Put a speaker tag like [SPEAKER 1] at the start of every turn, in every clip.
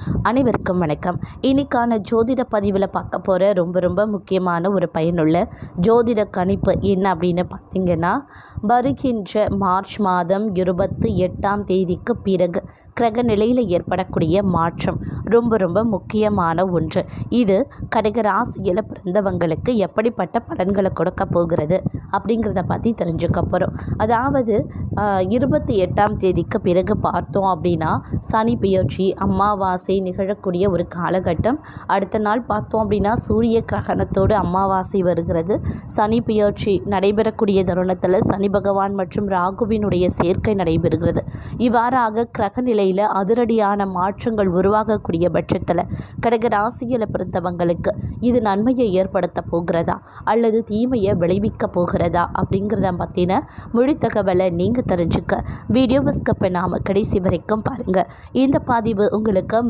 [SPEAKER 1] அனைவருக்கும் வணக்கம். இன்னைக்கான ஜோதிட பதிவில் பார்க்க போகிற ரொம்ப ரொம்ப முக்கியமான ஒரு பயனுள்ள ஜோதிட கணிப்பு என்ன அப்படின்னு பார்த்தீங்கன்னா வருகின்ற மார்ச் மாதம் இருபத்தி எட்டாம் தேதிக்கு பிறகு கிரக நிலையில் ஏற்படக்கூடிய மாற்றம் ரொம்ப ரொம்ப முக்கியமான ஒன்று. இது கடக ராசியில் பிறந்தவங்களுக்கு எப்படிப்பட்ட பலன்களை கொடுக்க போகிறது அப்படிங்கிறத பற்றி தெரிஞ்சுக்க போகிறோம் அதாவது இருபத்தி எட்டாம் தேதிக்கு பிறகு பார்த்தோம் அப்படின்னா சனி பெயர்ச்சி அமாவாசை நிகழக்கூடிய ஒரு காலகட்டம். அடுத்த நாள் பார்த்தோம் அப்படின்னா சூரிய கிரகணத்தோடு அமாவாசை வருகிறது. சனி பெயர்ச்சி நடைபெறக்கூடிய தருணத்தில் சனி பகவான் மற்றும் ராகுவினுடைய சேர்க்கை நடைபெறுகிறது. இவ்வாறாக கிரக நிலையில் அதிரடியான மாற்றங்கள் உருவாகக்கூடிய பட்சத்தில் கடக ராசியில் பிறந்தவங்களுக்கு இது நன்மையை ஏற்படுத்த போகிறதா? அல்லது தீமையை விளைவிக்க போகிறதா? அப்படிங்கிறத பற்றின மொழி தகவலை நீங்கள் தெரிஞ்சுக்க. வீடியோவை ஸ்கப்பை நாம் கடைசி வரைக்கும் பாருங்கள் இந்த பதிவு உங்களுக்கு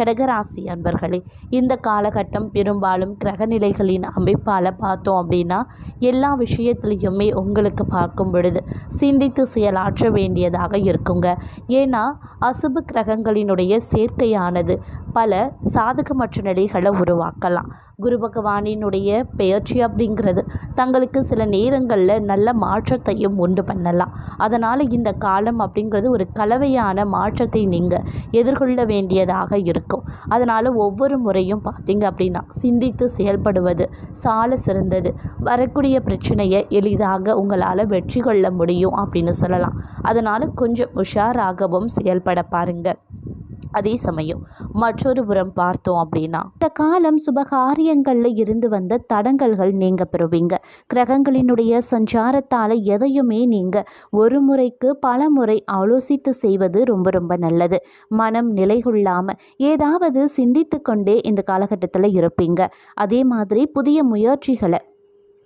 [SPEAKER 1] கடகராசி அன்பர்களே இந்த காலகட்டம் பெரும்பாலும் கிரகநிலைகளின் அமைப்பால் பார்த்தோம் அப்படின்னா எல்லா விஷயத்துலேயுமே உங்களுக்கு பார்க்கும் பொழுது சிந்தித்து செயலாற்ற வேண்டியதாக இருக்குங்க. ஏன்னா அசுப கிரகங்களினுடைய சேர்க்கையானது பல சாதகமற்ற நிலைகளை உருவாக்கலாம். குரு பகவானினுடைய பெயர்ச்சி அப்படிங்கிறது தங்களுக்கு சில நேரங்களில் நல்ல மாற்றத்தையும் உண்டு பண்ணலாம். அதனால் இந்த காலம் அப்படிங்கிறது ஒரு கலவையான மாற்றத்தை நீங்கள் எதிர்கொள்ள வேண்டியதாக இருக்கும். அதனால் ஒவ்வொரு முறையும் பார்த்தீங்க அப்படின்னா சிந்தித்து செயல்படுவது சால சிறந்தது. வரக்கூடிய பிரச்சனையை எளிதாக உங்களால் வெற்றி கொள்ள முடியும் அப்படின்னு சொல்லலாம். அதனால் கொஞ்சம் உஷாராகவும் செயல்பட பாருங்கள் அதே சமயம் மற்றொரு புறம் பார்த்தோம் அப்படின்னா இந்த காலம் சுபகாரியங்களில் இருந்து வந்த தடங்கல்கள் நீங்க பெறுவீங்க. கிரகங்களினுடைய சஞ்சாரத்தால் எதையுமே நீங்கள் ஒரு முறைக்கு பல முறை ஆலோசித்து செய்வது ரொம்ப ரொம்ப நல்லது. மனம் நிலைகொள்ளாமல் ஏதாவது சிந்தித்து கொண்டே இந்த காலகட்டத்தில் இருப்பீங்க. அதே மாதிரி புதிய முயற்சிகளை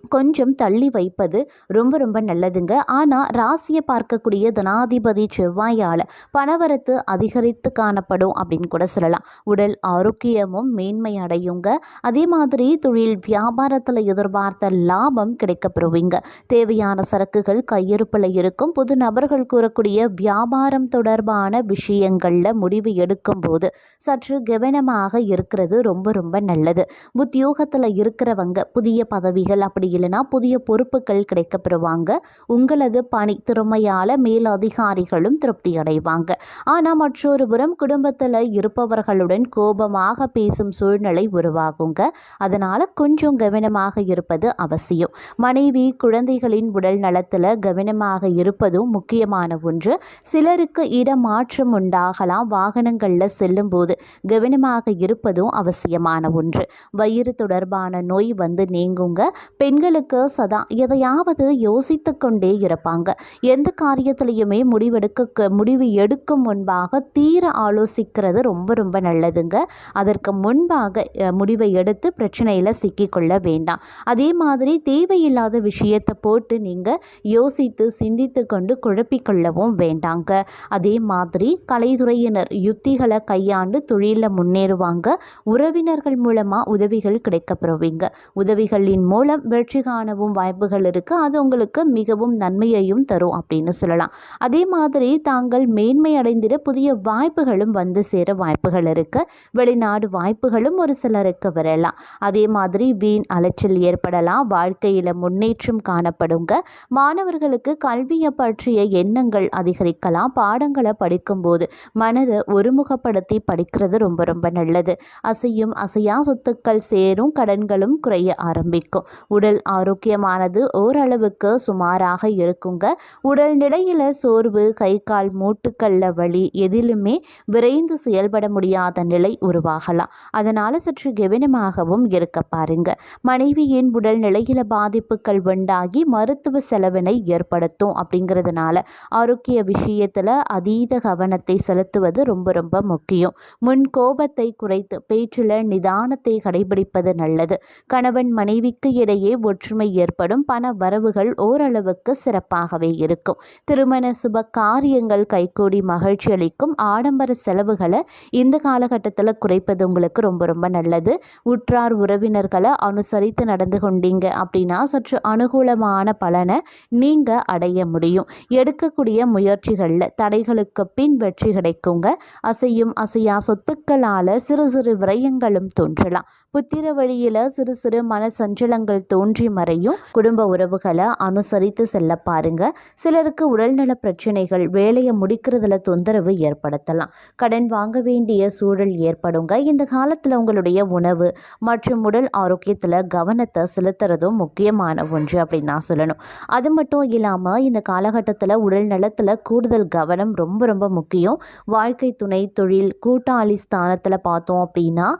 [SPEAKER 1] கொஞ்சம் தள்ளி வைப்பது ரொம்ப ரொம்ப நல்லதுங்க. ஆனால் ராசியை பார்க்கக்கூடிய தனாதிபதி செவ்வாயால் பணவரத்து அதிகரித்து காணப்படும் அப்படின்னு கூட சொல்லலாம். உடல் ஆரோக்கியமும் மேன்மை அடையுங்க. அதே மாதிரி தொழில் வியாபாரத்தில் எதிர்பார்த்த லாபம் கிடைக்கப்பெறுவீங்க. தேவையான சரக்குகள் கையிருப்பில் இருக்கும். புது நபர்கள் கூறக்கூடிய வியாபாரம் தொடர்பான விஷயங்களில் முடிவு எடுக்கும்போது சற்று கவனமாக இருக்கிறது ரொம்ப ரொம்ப நல்லது. உத்தியோகத்தில் இருக்கிறவங்க புதிய பதவிகள் அப்படி இல்லைன்னா புதிய பொறுப்புகள் கிடைக்கப்பெறுவாங்க உங்களது பணி திறமையால் மேலதிகாரிகளும் திருப்தி அடைவாங்க. ஆனால் மற்றொரு புறம் குடும்பத்தில் இருப்பவர்களுடன் கோபமாக பேசும் சூழ்நிலை உருவாகுங்க. அதனால் கொஞ்சம் கவனமாக இருப்பது அவசியம். மனைவி குழந்தைகளின் உடல் நலத்தில் கவனமாக இருப்பதும் முக்கியமான ஒன்று. சிலருக்கு இடமாற்றம் உண்டாகலாம். வாகனங்களில் செல்லும்போது கவனமாக இருப்பதும் அவசியமான ஒன்று. வயிறு தொடர்பான நோய் வந்து நீங்குங்க. பெண்கள் பெண்களுக்கு சதா எதையாவது யோசித்து கொண்டே இருப்பாங்க. எந்த காரியத்திலையுமே முடிவெடுக்க முடிவு எடுக்கும் முன்பாக தீர ஆலோசிக்கிறது ரொம்ப ரொம்ப நல்லதுங்க. அதற்கு முன்பாக முடிவை எடுத்து பிரச்சனையில் சிக்கிக்கொள்ள வேண்டாம். அதே மாதிரி தேவையில்லாத விஷயத்தை போட்டு நீங்கள் யோசித்து சிந்தித்து கொண்டு குழப்பிக்கொள்ளவும் வேண்டாங்க. அதே மாதிரி கலைத்துறையினர் யுத்திகளை கையாண்டு தொழிலில் முன்னேறுவாங்க. உறவினர்கள் மூலமாக உதவிகள் கிடைக்கப்பெறுவீங்க உதவிகளின் மூலம் வெற்றி காணவும் வாய்ப்புகள் இருக்குது அது உங்களுக்கு மிகவும் நன்மையையும் தரும் அப்படின்னு சொல்லலாம். அதே மாதிரி தாங்கள் மேன்மை அடைந்திட புதிய வாய்ப்புகளும் வந்து சேர வாய்ப்புகள் இருக்குது வெளிநாடு வாய்ப்புகளும் ஒரு சிலருக்கு வரலாம். அதே மாதிரி வீண் அலைச்சல் ஏற்படலாம். வாழ்க்கையில் முன்னேற்றம் காணப்படுங்க. மாணவர்களுக்கு கல்வியை பற்றிய எண்ணங்கள் அதிகரிக்கலாம். பாடங்களை படிக்கும்போது மனதை ஒருமுகப்படுத்தி படிக்கிறது ரொம்ப ரொம்ப நல்லது. அசையும் அசையா சொத்துக்கள் சேரும். கடன்களும் குறைய ஆரம்பிக்கும். உடல் ஆரோக்கியமானது ஓரளவுக்கு சுமாராக இருக்குங்க. உடல் நிலையில் சோர்வு கை கால் மூட்டுக்கல்ல வலி எதிலுமே விரைந்து செயல்பட முடியாத நிலை உருவாகலாம். அதனால் சற்று கவனமாகவும் இருக்க பாருங்க. மனைவியின் உடல் நிலையில பாதிப்புகள் உண்டாகி மருத்துவ செலவினை ஏற்படுத்தும் அப்படிங்கிறதுனால ஆரோக்கிய விஷயத்தில் அதீத கவனத்தை செலுத்துவது ரொம்ப ரொம்ப முக்கியம். முன் கோபத்தை குறைத்து பேச்சில் நிதானத்தை கடைபிடிப்பது நல்லது. கணவன் மனைவிக்கு இடையே ஒற்றுமை ஏற்படும் பண வரவுகள் ஓரளவுக்கு சிறப்பாகவே இருக்கும். திருமண சுப காரியங்கள் கைகூடி மகிழ்ச்சி அளிக்கும் ஆடம்பர செலவுகளை இந்த காலகட்டத்தில் குறைப்பது உங்களுக்கு ரொம்ப ரொம்ப நல்லது. உற்றார் உறவினர்களை அனுசரித்து நடந்து கொண்டீங்க அப்படின்னா சற்று அனுகூலமான பலனை நீங்கள் அடைய முடியும். எடுக்கக்கூடிய முயற்சிகளில் தடைகளுக்கு பின் வெற்றி கிடைக்குங்க. அசையும் அசையா சொத்துக்களால் சிறு சிறு விரயங்களும் தோன்றலாம். புத்திர வழியில் சிறு சிறு மன சஞ்சலங்கள் தோன்றி மறையும். குடும்ப உறவுகளை அனுசரித்து செல்ல பாருங்க. சிலருக்கு உடல்நல பிரச்சனைகள் வேலையை முடிக்கிறதுல தொந்தரவு ஏற்படுத்தலாம். கடன் வாங்க வேண்டிய சூழல் ஏற்படுங்க. இந்த காலத்தில் உங்களுடைய உணவு மற்றும் உடல் ஆரோக்கியத்தில் கவனத்தை செலுத்துறதும் முக்கியமான ஒன்று அப்படின்னு நான் சொல்லணும். அது மட்டும் இல்லாமல் இந்த காலகட்டத்தில் உடல் நலத்தில் கூடுதல் கவனம் ரொம்ப ரொம்ப முக்கியம். வாழ்க்கை துணை தொழில் கூட்டாளி ஸ்தானத்தில் பார்த்தோம் அப்படின்னா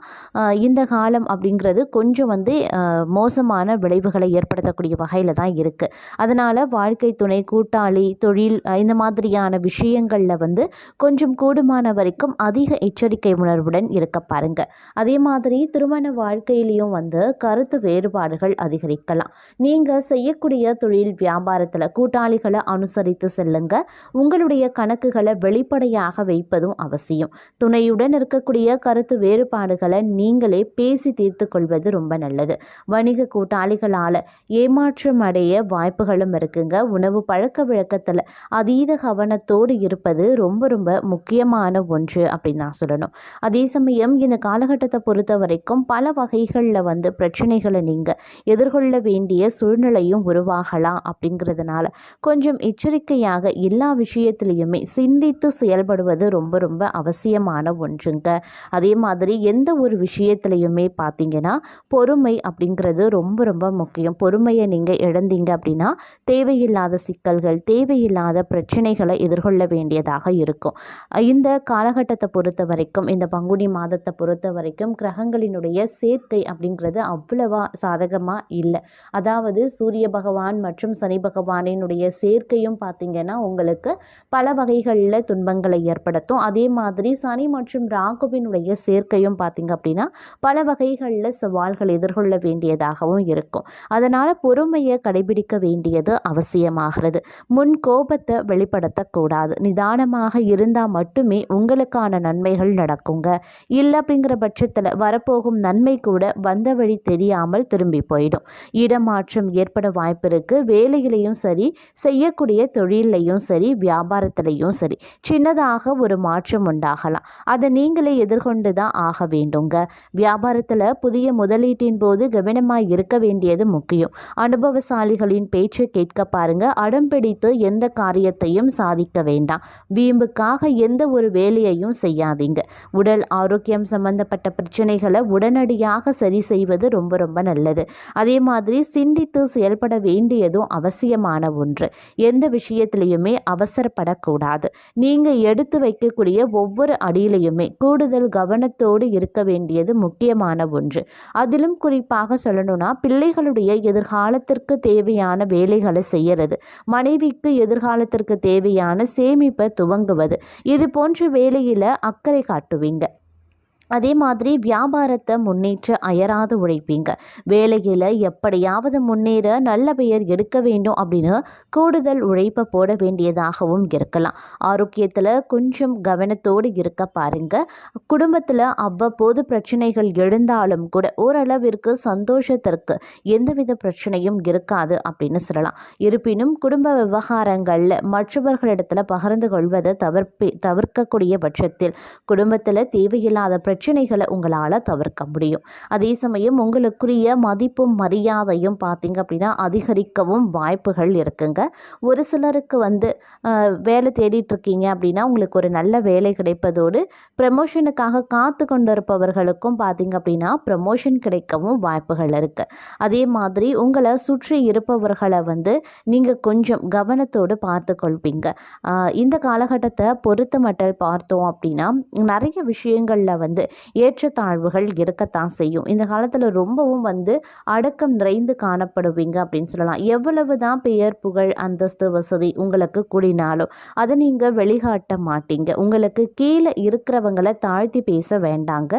[SPEAKER 1] இந்த காலம் அப்படிங்கிறது கொஞ்சம் வந்து மோசமான விளைவுகளை ஏற்படுத்தக்கூடிய வகையில் தான் இருக்குது அதனால் வாழ்க்கை துணை கூட்டாளி தொழில் இந்த மாதிரியான விஷயங்களில் வந்து கொஞ்சம் கூடுமான வரைக்கும் அதிக எச்சரிக்கை உணர்வுடன் இருக்க பாருங்கள் அதே மாதிரி திருமண வாழ்க்கையிலையும் வந்து கருத்து வேறுபாடுகள் அதிகரிக்கலாம். நீங்கள் செய்யக்கூடிய தொழில் வியாபாரத்தில் கூட்டாளிகளை அனுசரித்து செல்லுங்க. உங்களுடைய கணக்குகளை வெளிப்படையாக வைப்பதும் அவசியம். துணையுடன் இருக்கக்கூடிய கருத்து வேறுபாடுகளை நீங்களே பேசி தீர்த்து கொள்வது ரொம்ப நல்லது. வணிக கூட்டாளிகளால் ஏமாற்றம் அடைய வாய்ப்புகளும் இருக்குங்க. உணவு பழக்க வழக்கத்தில் அதீத கவனத்தோடு இருப்பது ரொம்ப ரொம்ப முக்கியமான ஒன்று அப்படின்னு நான் சொல்லணும். அதே சமயம் இந்த காலகட்டத்தை பொறுத்த வரைக்கும் பல வகைகளில் வந்து பிரச்சனைகளை நீங்கள் எதிர்கொள்ள வேண்டிய சூழ்நிலையும் உருவாகலாம் அப்படிங்கிறதுனால கொஞ்சம் எச்சரிக்கையாக எல்லா விஷயத்திலையுமே சிந்தித்து செயல்படுவது ரொம்ப ரொம்ப அவசியமான ஒன்றுங்க. அதே மாதிரி எந்த ஒரு விஷயத்திலையுமே பார்த்தீங்கன்னா பொறுமை அப்படிங்கிறது ரொம்ப ரொம்ப முக்கியம். பொறுமையை நீங்கள் இழந்தீங்க அப்படின்னா தேவையில்லாத சிக்கல்கள் தேவையில்லாத பிரச்சனைகளை எதிர்கொள்ள வேண்டியதாக இருக்கும். இந்த காலகட்டத்தை பொறுத்த வரைக்கும் இந்த பங்குனி மாதத்தை பொறுத்த வரைக்கும் கிரகங்களினுடைய சேர்க்கை அப்படிங்கிறது அவ்வளவா சாதகமாக இல்லை. அதாவது சூரிய பகவான் மற்றும் சனி பகவானினுடைய சேர்க்கையும் பார்த்தீங்கன்னா உங்களுக்கு பல வகைகளில் துன்பங்களை ஏற்படுத்தும். அதே மாதிரி சனி மற்றும் ராகுவினுடைய சேர்க்கையும் பார்த்தீங்க அப்படின்னா பல வகை வகைகளில் சவால்கள் எதிர்கொள்ள வேண்டியதாகவும் இருக்கும். அதனால் பொறுமையை கடைபிடிக்க வேண்டியது அவசியமாகிறது. முன் கோபத்தை வெளிப்படுத்தக்கூடாது. நிதானமாக இருந்தால் மட்டுமே உங்களுக்கான நன்மைகள் நடக்குங்க. இல்லை அப்படிங்கிற பட்சத்தில் வரப்போகும் நன்மை கூட வந்த வழி தெரியாமல் திரும்பி போயிடும். இடமாற்றம் ஏற்பட வாய்ப்பு இருக்கு. வேலையிலையும் சரி செய்யக்கூடிய தொழிலையும் சரி வியாபாரத்திலையும் சரி சின்னதாக ஒரு மாற்றம் உண்டாகலாம். அதை நீங்களே எதிர்கொண்டு தான் ஆக வேண்டுங்க. வியாபாரத்தில் புதிய முதலீட்டின் போது கவனமாக இருக்க வேண்டியது முக்கியம். அனுபவசாலிகளின் பேச்சை கேட்க பாருங்க. அடம் பிடித்து எந்த காரியத்தையும் சாதிக்க வேண்டாம். வீம்புக்காக எந்த ஒரு வேலையையும் செய்யாதீங்க. உடல் ஆரோக்கியம் சம்பந்தப்பட்ட பிரச்சனைகளை உடனடியாக சரி செய்வது ரொம்ப ரொம்ப நல்லது. அதே மாதிரி சிந்தித்து செயல்பட வேண்டியதும் அவசியமான ஒன்று. எந்த விஷயத்திலையுமே அவசரப்படக்கூடாது. நீங்கள் எடுத்து வைக்கக்கூடிய ஒவ்வொரு அடியிலையுமே கூடுதல் கவனத்தோடு இருக்க வேண்டியது முக்கியமான ஒன்று. அதிலும் குறிப்பாக சொல்லணும்னா பிள்ளைகளுடைய எதிர்காலத்திற்கு தேவையான வேலைகளை செய்யறது மனைவிக்கு எதிர்காலத்திற்கு தேவையான சேமிப்பை துவங்குவது இது போன்ற வேலையில் அக்கறை காட்டுவீங்க. அதே மாதிரி வியாபாரத்தை முன்னேற்ற அயராது உழைப்பீங்க. வேலையில் எப்படியாவது முன்னேற நல்ல பெயர் எடுக்க வேண்டும் அப்படின்னு கூடுதல் உழைப்பை போட வேண்டியதாகவும் இருக்கலாம். ஆரோக்கியத்தில் கொஞ்சம் கவனத்தோடு இருக்க பாருங்க. குடும்பத்தில் அவ்வப்போது பிரச்சனைகள் எழுந்தாலும் கூட ஓரளவிற்கு சந்தோஷத்திற்கு எந்தவித பிரச்சனையும் இருக்காது அப்படின்னு சொல்லலாம். இருப்பினும் குடும்ப விவகாரங்களில் மற்றவர்களிடத்தில் பகிர்ந்து கொள்வதை தவிர்ப்பி தவிர்க்கக்கூடிய பட்சத்தில் குடும்பத்தில் தேவையில்லாத பிரச்சனைகளை உங்களால் தவிர்க்க முடியும். அதே சமயம் உங்களுக்குரிய மதிப்பும் மரியாதையும் பார்த்திங்க அப்படின்னா அதிகரிக்கவும் வாய்ப்புகள் இருக்குங்க. ஒரு சிலருக்கு வந்து வேலை தேடிட்டுருக்கீங்க அப்படின்னா உங்களுக்கு ஒரு நல்ல வேலை கிடைப்பதோடு ப்ரமோஷனுக்காக காத்து கொண்டிருப்பவர்களுக்கும் பார்த்தீங்க அப்படின்னா ப்ரமோஷன் கிடைக்கவும் வாய்ப்புகள் இருக்குது அதே மாதிரி உங்களை சுற்றி இருப்பவர்களை வந்து நீங்கள் கொஞ்சம் கவனத்தோடு பார்த்து கொள்வீங்க இந்த காலகட்டத்தை பொறுத்த மட்டும் பார்த்தோம் அப்படின்னா நிறைய விஷயங்களில் வந்து ஏற்றத்தாழ்வுகள் இருக்கத்தான் செய்யும். இந்த காலத்தில் ரொம்பவும் வந்து அடக்கம் நிறைந்து காணப்படுவீங்க அப்படின்னு சொல்லலாம். எவ்வளவு தான் பெயர் புகழ் அந்தஸ்து வசதி உங்களுக்கு கூடினாலும் அதை நீங்கள் வெளிகாட்ட மாட்டீங்க. உங்களுக்கு கீழே இருக்கிறவங்களை தாழ்த்தி பேச வேண்டாங்க.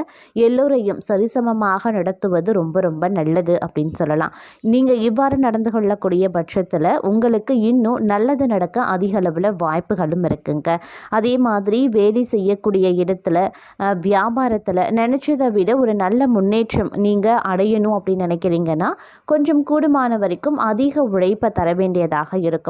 [SPEAKER 1] எல்லோரையும் சரிசமமாக நடத்துவது ரொம்ப ரொம்ப நல்லது அப்படின்னு சொல்லலாம். நீங்கள் இவ்வாறு நடந்து கொள்ளக்கூடிய பட்சத்தில் உங்களுக்கு இன்னும் நல்லது நடக்க அதிக அளவில் வாய்ப்புகளும் இருக்குங்க. அதே மாதிரி வேலை செய்யக்கூடிய இடத்துல வியாபார வியாபாரத்தில் நினச்சதை விட ஒரு நல்ல முன்னேற்றம் நீங்கள் அடையணும் அப்படின்னு நினைக்கிறீங்கன்னா கொஞ்சம் கூடுமான வரைக்கும் அதிக உழைப்பை தர வேண்டியதாக இருக்கும்.